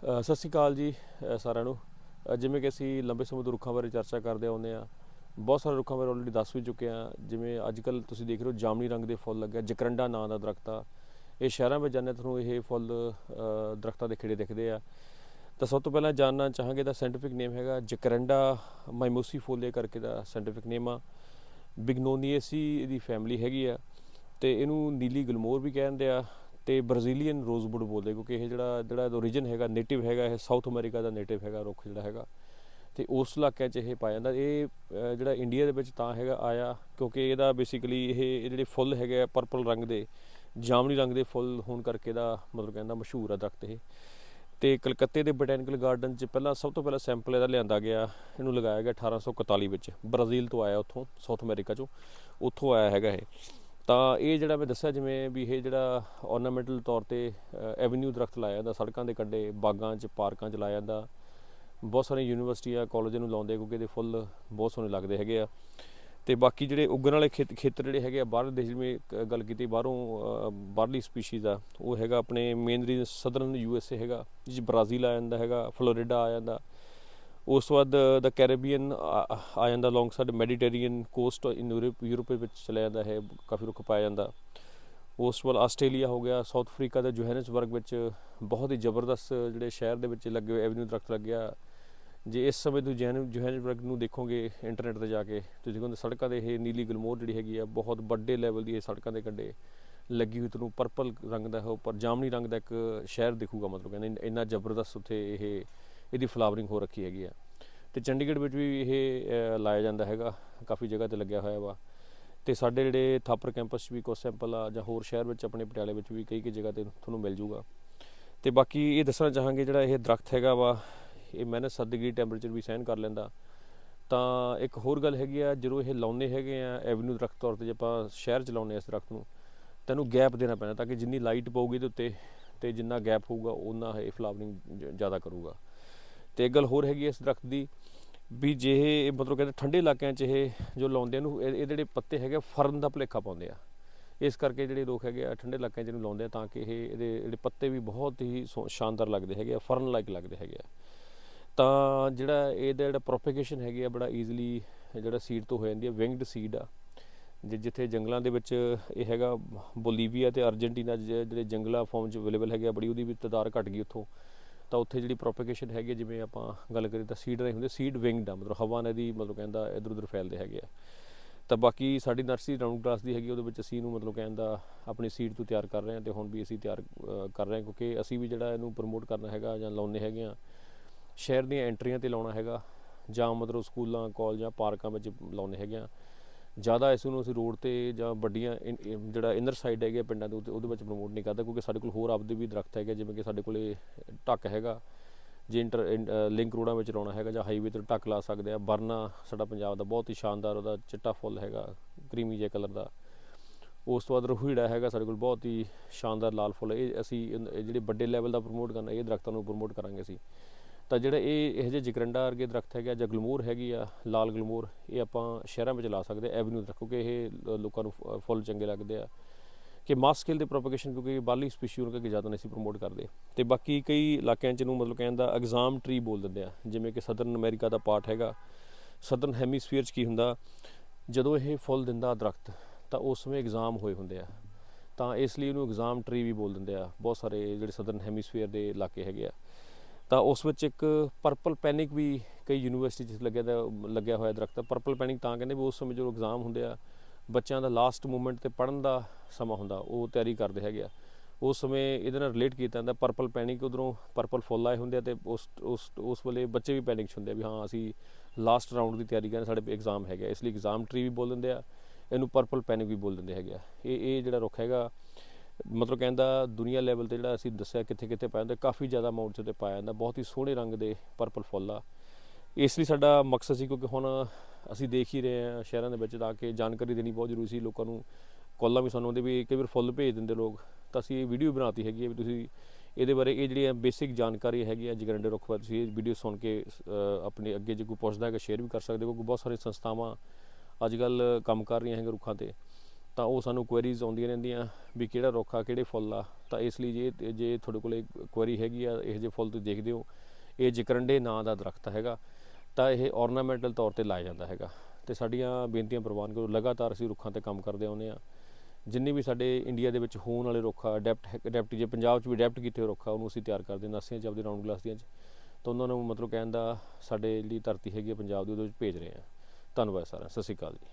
ਸਤਿ ਸ਼੍ਰੀ ਅਕਾਲ ਜੀ ਸਾਰਿਆਂ ਨੂੰ। ਜਿਵੇਂ ਕਿ ਅਸੀਂ ਲੰਬੇ ਸਮੇਂ ਤੋਂ ਰੁੱਖਾਂ ਬਾਰੇ ਚਰਚਾ ਕਰਦੇ ਆਉਂਦੇ ਆ ਬਹੁਤ ਸਾਰੇ ਰੁੱਖਾਂ ਬਾਰੇ ਆਲਰੇਡੀ ਦੱਸ ਵੀ ਚੁੱਕੇ ਆ ਜਿਵੇਂ ਅੱਜ ਕੱਲ ਤੁਸੀਂ ਦੇਖ ਰਹੇ ਹੋ ਜਾਮਨੀ ਰੰਗ ਦੇ ਫੁੱਲ ਲੱਗਿਆ ਜਕਰੰਡਾ ਨਾਂ ਦਾ ਦਰਖਤ ਆ। ਇਹ ਸ਼ਹਿਰਾਂ ਵਿੱਚ ਜਾਂਦੇ ਤੁਹਾਨੂੰ ਇਹ ਫੁੱਲ ਅ, ਦਰਖਤਾਂ ਦੇ ਖਿੜੇ ਦਿਖਦੇ ਆ। ਤਾਂ ਸਭ ਤੋਂ ਪਹਿਲਾਂ ਜਾਨਣਾ ਚਾਹਾਂਗੇ ਦਾ ਸਾਇੰਟੀਫਿਕ ਨੇਮ ਹੈਗਾ ਜਕਰੰਡਾ ਮਾਈਮੋਸੀ ਫੋਲੇ ਕਰਕੇ ਦਾ ਸਾਇੰਟੀਫਿਕ ਨੇਮ ਆ। ਬਿਗਨੋਨੀਏਸੀ ਇਹਦੀ ਫੈਮਿਲੀ ਹੈਗੀ ਆ ਤੇ ਇਹਨੂੰ ਨੀਲੀ ਗਲਮੋਰ ਵੀ ਕਹਿੰਦੇ ਆ। ਤੇ ਬ੍ਰਾਜ਼ੀਲੀਅਨ ਰੋਜ਼ਵੁੱਡ ਬੋਲਦੇ ਕਿਉਂਕਿ ਇਹ ਜਿਹੜਾ ਜਿਹੜਾ ਇਹਦਾ origin ਹੈਗਾ ਨੇਟਿਵ ਹੈਗਾ, ਇਹ ਸਾਊਥ ਅਮਰੀਕਾ ਦਾ ਨੇਟਿਵ ਹੈਗਾ, ਰੁੱਖ ਜਿਹੜਾ ਹੈਗਾ। ਤੇ ਉਸ ਇਲਾਕਿਆਂ 'ਚ ਇਹ ਪਾਇਆ ਜਾਂਦਾ। ਇਹ ਜਿਹੜਾ ਇੰਡੀਆ ਦੇ ਵਿੱਚ ਤਾਂ ਹੈਗਾ, ਆਇਆ ਕਿਉਂਕਿ ਇਹਦਾ ਬੇਸਿਕਲੀ ਇਹ ਇਹ ਜਿਹੜੇ ਫੁੱਲ ਹੈਗੇ ਆ ਪਰਪਲ ਰੰਗ ਦੇ, ਜਾਮਨੀ ਰੰਗ ਦੇ ਫੁੱਲ ਹੋਣ ਕਰਕੇ ਦਾ ਮਤਲਬ ਕਹਿੰਦਾ ਮਸ਼ਹੂਰ ਆ ਦਰਖਤ ਇਹ। ਤੇ ਕਲਕੱਤੇ ਦੇ ਬੋਟੈਨੀਕਲ ਗਾਰਡਨ 'ਚ ਪਹਿਲਾਂ ਸਭ ਤੋਂ ਪਹਿਲਾਂ ਸੈਂਪਲ ਇਹਦਾ ਲਿਆਂਦਾ ਗਿਆ, ਇਹਨੂੰ ਲਗਾਇਆ ਗਿਆ 1841 ਵਿੱਚ। ਬ੍ਰਾਜ਼ੀਲ ਤੋਂ ਆਇਆ ਉੱਥੋਂ ਸਾਊਥ ਅਮਰੀਕਾ 'ਚੋਂ। ਉੱਥੋਂ ਆਇਆ ਹੈਗਾ ਇਹ। ਤਾਂ ਇਹ ਜਿਹੜਾ ਮੈਂ ਦੱਸਿਆ ਜਿਵੇਂ ਵੀ ਇਹ ਜਿਹੜਾ ornamental ਤੌਰ ਤੇ ਐਵਨਿਊ ਦਰਖਤ ਲਾਇਆ ਜਾਂਦਾ, ਸੜਕਾਂ ਦੇ ਕੰਢੇ, ਬਾਗਾਂ 'ਚ, ਪਾਰਕਾਂ 'ਚ ਲਾਇਆ ਜਾਂਦਾ। ਬਹੁਤ ਸਾਰੀਆਂ ਯੂਨੀਵਰਸਿਟੀਆਂ ਕਾਲਜ ਨੂੰ ਲਾਉਂਦੇ ਕਿਉਂਕਿ ਇਹਦੇ ਫੁੱਲ ਬਹੁਤ ਸੋਹਣੇ ਲੱਗਦੇ ਹੈਗੇ ਆ। ਤੇ ਬਾਕੀ ਜਿਹੜੇ ਉੱਗਣ ਵਾਲੇ ਖੇਤ, ਖੇਤਰ ਜਿਹੜੇ ਹੈਗੇ ਆ ਬਾਹਰਲੇ ਦੇਸ਼ ਜਿਵੇਂ ਗੱਲ ਕੀਤੀ, ਬਾਹਰੋਂ ਬਾਹਰਲੀ ਸਪੀਸ਼ੀਜ਼ ਆ, ਉਹ ਹੈਗਾ ਆਪਣੇ main region southern U S A ਹੈਗਾ, ਜਿਸ 'ਚ ਬ੍ਰਾਜ਼ੀਲ ਆ ਜਾਂਦਾ ਹੈਗਾ ਫਲੋਰੀਡਾ ਆ ਜਾਂਦਾ। ਉਸ ਤੋਂ ਬਾਅਦ ਦਾ ਕੈਰੇਬੀਅਨ ਆ ਜਾਂਦਾ long side Mediterranean coast in Europe Europe ਵਿੱਚ ਚਲਾ ਜਾਂਦਾ ਹੈ, ਕਾਫੀ ਰੁੱਖ ਪਾਇਆ ਜਾਂਦਾ। ਉਸ ਤੋਂ ਬਾਅਦ ਆਸਟ੍ਰੇਲੀਆ ਹੋ ਗਿਆ ਸਾਊਥ ਅਫਰੀਕਾ ਦੇ ਜੋਹਾਨਸਬਰਗ ਵਿੱਚ ਬਹੁਤ ਹੀ ਜ਼ਬਰਦਸਤ ਜਿਹੜੇ ਸ਼ਹਿਰ ਦੇ ਵਿੱਚ ਲੱਗੇ ਹੋਏ ਐਵਨਿਊ ਦਰਖਤ ਲੱਗਿਆ। ਜੇ ਇਸ ਸਮੇਂ ਤੁਸੀਂ ਜੋਹਾਨ ਜੋਹਾਨਸਬਰਗ ਨੂੰ ਦੇਖੋਗੇ ਇੰਟਰਨੈਟ ਤੇ ਜਾ ਕੇ, ਤੁਸੀਂ ਦੇਖੋਗੇ ਸੜਕਾਂ ਦੇ ਇਹ ਨੀਲੀ ਗਲਮੋਰ ਜਿਹੜੀ ਹੈਗੀ ਆ, ਬਹੁਤ ਵੱਡੇ ਲੈਵਲ ਦੀ ਇਹ ਸੜਕਾਂ ਦੇ ਕੰਢੇ ਲੱਗੀ ਹੋਈ ਤੁਹਾਨੂੰ ਪਰਪਲ ਰੰਗ ਦਾ ਹੈ, ਉੱਪਰ ਜਾਮਨੀ ਰੰਗ ਦਾ ਇੱਕ ਸ਼ਹਿਰ ਦਿਖੂਗਾ ਮਤਲਬ ਕਹਿੰਦੇ ਇੰਨਾ ਜ਼ਬਰਦਸਤ ਉੱਥੇ ਇਹ ਇਹਦੀ ਫਲਾਵਰਿੰਗ ਹੋ ਰੱਖੀ ਹੈਗੀ ਆ। ਤੇ ਚੰਡੀਗੜ੍ਹ ਵਿੱਚ ਵੀ ਇਹ ਲਾਇਆ ਜਾਂਦਾ ਹੈਗਾ। ਕਾਫੀ ਜਗ੍ਹਾ ਤੇ ਲੱਗਿਆ ਹੋਇਆ ਵਾ। ਤੇ ਸਾਡੇ ਜਿਹੜੇ ਥਾਪਰ ਕੈਂਪਸ 'ਚ ਵੀ ਕੁਝ ਸੈਂਪਲ ਆ, ਜਾਂ ਹੋਰ ਸ਼ਹਿਰ ਵਿੱਚ, ਆਪਣੇ ਪਟਿਆਲੇ ਵਿੱਚ ਵੀ ਕਈ ਕਈ ਜਗ੍ਹਾ ਤੇ ਤੁਹਾਨੂੰ ਮਿਲ ਜੂਗਾ। ਤੇ ਬਾਕੀ ਇਹ ਦੱਸਣਾ ਚਾਹਾਂਗੇ ਜਿਹੜਾ ਇਹ ਦਰਖਤ ਹੈਗਾ ਵਾ, ਇਹ ਮਾਈਨਸ 7 ਡਿਗਰੀ ਟੈਂਪਰੇਚਰ ਵੀ ਸਹਿਨ ਕਰ ਲੈਂਦਾ। ਤਾਂ ਇੱਕ ਹੋਰ ਗੱਲ ਹੈਗੀ ਆ, ਜਦੋਂ ਇਹ ਲਾਉਨੇ ਹੈਗੇ ਆ ਐਵਨਿਊ ਦਰਖਤ ਤੌਰ ਤੇ, ਜੇ ਆਪਾਂ ਸ਼ਹਿਰ ਚ ਲਾਉਨੇ ਆ ਇਸ ਦਰਖਤ ਨੂੰ, ਤੈਨੂੰ ਗੈਪ ਦੇਣਾ ਪੈਣਾ ਤਾਂ ਕਿ ਜਿੰਨੀ ਲਾਈਟ ਪਊਗੀ ਇਹਦੇ ਉੱਤੇ, ਤੇ ਜਿੰਨਾ ਗੈਪ ਹੋਊਗਾ ਉਹਨਾਂ ਇਹ ਫਲਾਵਰਿੰਗ ਜ਼ਿਆਦਾ ਕਰੂਗਾ। ਤੇ ਗੱਲ ਹੋਰ ਹੈਗੀ ਹੈ ਇਸ ਦਰਖਤ ਦੀ ਵੀ ਜੇ ਇਹ ਮਤਲਬ ਕਹਿੰਦੇ ਠੰਡੇ ਇਲਾਕਿਆਂ 'ਚ ਇਹ ਜੋ ਲਾਉਂਦੇ ਆ ਨੂੰ ਇਹ ਇਹ ਜਿਹੜੇ ਪੱਤੇ ਹੈਗੇ ਆ, ਫਰਨ ਦਾ ਭੁਲੇਖਾ ਪਾਉਂਦੇ ਆ। ਇਸ ਕਰਕੇ ਜਿਹੜੇ ਲੋਕ ਹੈਗੇ ਆ ਠੰਡੇ ਇਲਾਕਿਆਂ 'ਚ ਇਹਨੂੰ ਲਾਉਂਦੇ ਆ ਤਾਂ ਕਿ ਇਹ ਇਹਦੇ ਜਿਹੜੇ ਪੱਤੇ ਵੀ ਬਹੁਤ ਹੀ ਸੋ- ਸ਼ਾਨਦਾਰ ਲੱਗਦੇ ਹੈਗੇ ਆ ਫਰਨ ਲਾਈਕ ਲੱਗਦੇ ਹੈਗੇ ਆ। ਤਾਂ ਜਿਹੜਾ ਇਹਦਾ ਜਿਹੜਾ ਪ੍ਰੋਪੇਗੇਸ਼ਨ ਹੈਗੀ ਆ ਬੜਾ ਈਜ਼ੀਲੀ ਜਿਹੜਾ ਸੀਡ ਤੋਂ ਹੋ ਜਾਂਦੀ ਹੈ ਵਿੰਗਡ ਸੀਡ ਆ। ਜਿ- ਜਿੱਥੇ ਜੰਗਲਾਂ ਦੇ ਵਿੱਚ ਇਹ ਹੈਗਾ ਬੋਲੀਵੀਆ ਤੇ ਅਰਜنٹੀਨਾ 'ਚ ਜਿਹੜੇ ਜੰਗਲਾਂ ਫਾਰਮ 'ਚ ਅਵੇਲੇਬਲ ਹੈਗੇ ਆ ਬੜੀ ਉਹਦੀ ਵੀ ਤਦਾਰ ਘਟ ਗਈ ਉੱਥੋਂ। ਤਾਂ ਉੱਥੇ ਜਿਹੜੀ ਪ੍ਰੋਪੇਗੇਸ਼ਨ ਹੈਗੀ ਆ, ਜਿਵੇਂ ਆਪਾਂ ਗੱਲ ਕਰੀਏ ਤਾਂ ਸੀਡ ਨਹੀਂ ਹੁੰਦੇ ਸੀਡ ਵਿੰਗਡ ਆ ਮਤਲਬ ਹਵਾ ਨਾਲ ਦੀ ਮਤਲਬ ਕਹਿੰਦਾ ਇਧਰ ਉਧਰ ਫੈਲਦੇ ਹੈਗੇ ਆ। ਤਾਂ ਬਾਕੀ ਸਾਡੀ ਨਰਸਰੀ ਰਾਉਂਡ ਗ੍ਰਾਸ ਦੀ ਹੈਗੀ ਉਹਦੇ ਵਿੱਚ ਅਸੀਂ ਇਹਨੂੰ ਮਤਲਬ ਕਹਿੰਦਾ ਆਪਣੀ ਸੀਡ ਤੋਂ ਤਿਆਰ ਕਰ ਰਹੇ ਹਾਂ ਤੇ ਹੁਣ ਵੀ ਅਸੀਂ ਤਿਆਰ ਕਰ ਰਹੇ ਹਾਂ ਕਿਉਂਕਿ ਅਸੀਂ ਵੀ ਜਿਹੜਾ ਇਹਨੂੰ ਪ੍ਰਮੋਟ ਕਰਨਾ ਹੈਗਾ ਜਾਂ ਲਾਉਣੇ ਹੈਗੇ ਆ ਸ਼ਹਿਰ ਦੀਆਂ ਐਂਟਰੀਆਂ ਤੇ ਲਾਉਣਾ ਹੈਗਾ ਜਾਂ ਮਤਲਬ ਸਕੂਲਾਂ ਕਾਲਜਾਂ ਪਾਰਕਾਂ ਵਿੱਚ ਲਾਉਣੇ ਹੈਗੇ ਆ। ਜ਼ਿਆਦਾ ਇਸ ਨੂੰ ਅਸੀਂ ਰੋਡ ਤੇ ਜਾਂ ਵੱਡੀਆਂ ਇਨ- ਜਿਹੜਾ ਇਨਰ ਸਾਈਡ ਹੈਗੇ ਆ ਪਿੰਡਾਂ ਦੇ ਉੱਤੇ, ਉਹਦੇ ਵਿੱਚ ਪ੍ਰਮੋਟ ਨਹੀਂ ਕਰਦਾ ਕਿਉਂਕਿ ਸਾਡੇ ਕੋਲ ਹੋਰ ਆਪਦੇ ਵੀ ਦਰਖਤ ਹੈਗੇ ਜਿਵੇਂ ਕਿ ਸਾਡੇ ਕੋਲੇ ਢੱਕ ਹੈਗਾ, ਜੇ ਇੰਟਰ ਲਿੰਕ ਰੋਡਾਂ ਵਿੱਚ ਲਾਉਣਾ ਹੈਗਾ ਜਾਂ ਹਾਈਵੇ ਤੇ ਢੱਕ ਲਾ ਸਕਦੇ ਆ ਬਰਨਾ ਸਾਡਾ ਪੰਜਾਬ ਦਾ ਬਹੁਤ ਹੀ ਸ਼ਾਨਦਾਰ ਉਹਦਾ ਚਿੱਟਾ ਫੁੱਲ ਹੈਗਾ ਕਰੀਮੀ ਜਿਹਾ ਕਲਰ ਦਾ। ਉਸ ਤੋਂ ਬਾਅਦ ਰੋਹੀੜਾ ਹੈਗਾ, ਸਾਡੇ ਕੋਲ ਬਹੁਤ ਹੀ ਸ਼ਾਨਦਾਰ ਲਾਲ ਫੁੱਲ ਇਹ ਅਸੀਂ ਜਿਹੜੇ ਵੱਡੇ ਲੈਵਲ ਦਾ ਪ੍ਰਮੋਟ ਕਰਨਾ, ਇਹ ਦਰਖਤਾਂ ਨੂੰ ਪ੍ਰਮੋਟ ਕਰਾਂਗੇ ਅਸੀਂ। ਤਾਂ ਜਿਹੜਾ ਇਹ ਇਹੋ ਜਿਹੇ ਜਕਰੰਡਾ ਵਰਗੇ ਦਰਖਤ ਹੈਗਾ ਜਾਂ ਗਲਮੋਰ ਹੈਗੀ ਆ, ਲਾਲ ਗਲਮੋਰ, ਇਹ ਆਪਾਂ ਸ਼ਹਿਰਾਂ ਵਿੱਚ ਲਾ ਸਕਦੇ ਐਵਨਿਊ ਦਰਖਤ, ਕਿਉਂਕਿ ਇਹ ਲੋਕਾਂ ਨੂੰ ਫੁੱਲ ਚੰਗੇ ਲੱਗਦੇ ਆ। ਕਿ ਮਾਸ ਸਕੇਲ ਦੇ ਪ੍ਰੋਪਗੇਸ਼ਨ, ਕਿਉਂਕਿ ਬਾਹਰਲੀ ਸਪੀਸ਼ੀ ਉਹਨਾਂ ਕਰਕੇ ਜ਼ਿਆਦਾ ਨਹੀਂ ਸੀ ਪ੍ਰਮੋਟ ਕਰਦੇ। ਤੇ ਬਾਕੀ ਕਈ ਇਲਾਕਿਆਂ 'ਚ ਨੂੰ ਮਤਲਬ ਕਹਿੰਦਾ ਐਗਜ਼ਾਮ ਟਰੀ ਬੋਲ ਦਿੰਦੇ ਆ, ਜਿਵੇਂ ਕਿ ਸਦਰਨ ਅਮਰੀਕਾ ਦਾ ਪਾਰਟ ਹੈਗਾ। ਸਦਰਨ ਹੈਮੀਸਫੀਅਰ 'ਚ ਕੀ ਹੁੰਦਾ, ਜਦੋਂ ਇਹ ਫੁੱਲ ਦਿੰਦਾ ਦਰਖਤ, ਤਾਂ ਉਸ ਸਮੇਂ ਐਗਜ਼ਾਮ ਹੋਏ ਹੁੰਦੇ ਆ। ਤਾਂ ਇਸ ਲਈ ਇਹਨੂੰ ਐਗਜ਼ਾਮ ਟਰੀ ਵੀ ਬੋਲ ਦਿੰਦੇ ਆ। ਬਹੁਤ ਸਾਰੇ ਜਿਹੜੇ ਸਦਰਨ ਹੈਮੀਸਫੀਅਰ ਦੇ ਇਲਾਕੇ ਹੈਗੇ ਆ। ਤਾਂ ਉਸ ਵਿੱਚ ਇੱਕ ਪਰਪਲ ਪੈਨਿਕ ਵੀ ਕਈ ਯੂਨੀਵਰਸਿਟੀ 'ਚ ਲੱਗਿਆ ਦਾ, ਲੱਗਿਆ ਹੋਇਆ ਦਰਖਤ। ਪਰਪਲ ਪੈਨਿਕ ਤਾਂ ਕਹਿੰਦੇ ਵੀ ਉਸ ਸਮੇਂ ਜਦੋਂ ਐਗਜ਼ਾਮ ਹੁੰਦੇ ਆ, ਬੱਚਿਆਂ ਦਾ ਲਾਸਟ ਮੂਮੈਂਟ ਤੇ ਪੜਨ ਦਾ ਸਮਾਂ ਹੁੰਦਾ, ਉਹ ਤਿਆਰੀ ਕਰਦੇ ਹੈਗੇ ਆ। ਉਸ ਸਮੇਂ ਇਹਦੇ ਨਾਲ ਰਿਲੇਟ ਕੀਤਾ ਜਾਂਦਾ ਪਰਪਲ ਪੈਨਿਕ ਉਧਰੋਂ ਪਰਪਲ ਫੁੱਲ ਆਏ ਹੁੰਦੇ ਆ ਤੇ ਉਸ ਉਸ ਉਸ ਵੇਲੇ ਬੱਚੇ ਵੀ ਪੈਨਿਕ 'ਚ ਹੁੰਦੇ ਆ ਵੀ ਹਾਂ, ਅਸੀਂ ਲਾਸਟ ਰਾਊਂਡ ਦੀ ਤਿਆਰੀ ਕਰਨ ਸਾਡੇ ਐਗਜ਼ਾਮ ਹੈਗਾ ਇਸ ਲਈ ਐਗਜ਼ਾਮ ਟਰੀ ਵੀ ਬੋਲ ਦਿੰਦੇ ਆ, ਇਹਨੂੰ ਪਰਪਲ ਪੈਨਿਕ ਵੀ ਬੋਲ ਦਿੰਦੇ ਹੈਗੇ ਆ। ਇਹ ਇਹ ਜਿਹੜਾ ਰੁੱਖ ਹੈਗਾ ਮਤਲਬ ਕਹਿੰਦਾ ਦੁਨੀਆ ਲੈਵਲ ਤੇ ਜਿਹੜਾ ਅਸੀਂ ਦੱਸਿਆ ਕਿੱਥੇ ਕਿੱਥੇ ਪਾਇਆ ਜਾਂਦਾ, ਕਾਫੀ ਜ਼ਿਆਦਾ ਅਮਾਉਂਟ 'ਚ ਤੇ ਪਾਇਆ ਜਾਂਦਾ, ਬਹੁਤ ਹੀ ਸੋਹਣੇ ਰੰਗ ਦੇ ਪਰਪਲ ਫੁੱਲ ਆ। ਇਸ ਲਈ ਸਾਡਾ ਮਕਸਦ ਸੀ ਕਿਉਂਕਿ ਹੁਣ ਅਸੀਂ ਦੇਖ ਹੀ ਰਹੇ ਹਾਂ ਸ਼ਹਿਰਾਂ ਦੇ ਵਿੱਚ ਤਾਂ ਕਿ ਜਾਣਕਾਰੀ ਦੇਣੀ ਬਹੁਤ ਜ਼ਰੂਰੀ ਸੀ, ਲੋਕਾਂ ਨੂੰ ਕਾਲਾਂ ਵੀ ਸਾਨੂੰ ਆਉਂਦੇ ਵੀ ਕਈ ਵਾਰ ਫੁੱਲ ਭੇਜ ਦਿੰਦੇ ਲੋਕ, ਤਾਂ ਅਸੀਂ ਇਹ ਵੀਡੀਓ ਬਣਾਤੀ ਹੈਗੀ ਹੈ ਵੀ ਤੁਸੀਂ ਇਹਦੇ ਬਾਰੇ ਇਹ ਜਿਹੜੀਆਂ ਬੇਸਿਕ ਜਾਣਕਾਰੀ ਹੈਗੀ ਆ ਜਗਰੰਡੇ ਰੁੱਖ ਬਾਰੇ ਤੁਸੀਂ ਇਹ ਵੀਡੀਓ ਸੁਣ ਕੇ ਆਪਣੇ ਅੱਗੇ ਜੇ ਕੋਈ ਪੁੱਛਦਾ ਹੈਗਾ ਸ਼ੇਅਰ ਵੀ ਕਰ ਸਕਦੇ ਹੋ, ਕਿਉਂਕਿ ਬਹੁਤ ਸਾਰੀਆਂ ਸੰਸਥਾਵਾਂ ਅੱਜ ਕੱਲ ਕੰਮ ਕਰ ਰਹੀਆਂ ਹੈਗੀਆਂ ਰੁੱਖਾਂ ਤੇ। ਤਾਂ ਉਹ ਸਾਨੂੰ ਕੁਐਰੀਜ਼ ਆਉਂਦੀਆਂ ਰਹਿੰਦੀਆਂ ਵੀ ਕਿਹੜਾ ਰੁੱਖ ਆ, ਕਿਹੜੇ ਫੁੱਲ ਆ। ਤਾਂ ਇਸ ਲਈ ਜੇ ਜੇ ਤੁਹਾਡੇ ਕੋਲੇ ਕੁਐਰੀ ਹੈਗੀ ਆ, ਇਹ ਜਿਹੇ ਫੁੱਲ ਤੁਸੀਂ ਦੇਖਦੇ ਹੋ ਇਹ ਜਕਰੰਡੇ ਨਾਂ ਦਾ ਦਰਖਤ ਹੈਗਾ। ਤਾਂ ਇਹ ornamental ਤੌਰ ਤੇ ਲਾਇਆ ਜਾਂਦਾ ਹੈਗਾ। ਤੇ ਸਾਡੀਆਂ ਬੇਨਤੀਆਂ ਪ੍ਰਵਾਨ ਕਰੋ, ਲਗਾਤਾਰ ਅਸੀਂ ਰੁੱਖਾਂ ਤੇ ਕੰਮ ਕਰਦੇ ਆਉਂਦੇ ਆ ਜਿੰਨੇ ਵੀ ਸਾਡੇ ਇੰਡੀਆ ਦੇ ਵਿੱਚ ਹੋਣ ਵਾਲੇ ਰੁੱਖ ਆ ਅਡੈਪਟ ਅਡੈਪਟ ਜੇ ਪੰਜਾਬ 'ਚ ਵੀ ਅਡੈਪਟ ਕੀਤੇ ਹੋਏ ਰੁੱਖ ਆ, ਉਹਨੂੰ ਅਸੀਂ ਤਿਆਰ ਕਰਦੇ ਨਰਸੀਆਂ 'ਚ, ਆਪਦੇ ਰਾਉਂਡ ਗਲਾਸ ਦੀਆਂ 'ਚ। ਤਾਂ ਉਹਨਾਂ ਨੂੰ ਮਤਲਬ ਕਹਿਣ ਦਾ ਸਾਡੇ ਜਿਹੜੀ ਧਰਤੀ ਹੈਗੀ ਆ, ਪੰਜਾਬ ਦੀ ਉਹਦੇ ਵਿੱਚ ਭੇਜ ਰਹੇ ਆ ਧੰਨਵਾਦ ਸਾਰਿਆਂ ਸਤਿ ਸ਼੍ਰੀ ਅਕਾਲ ਜੀ।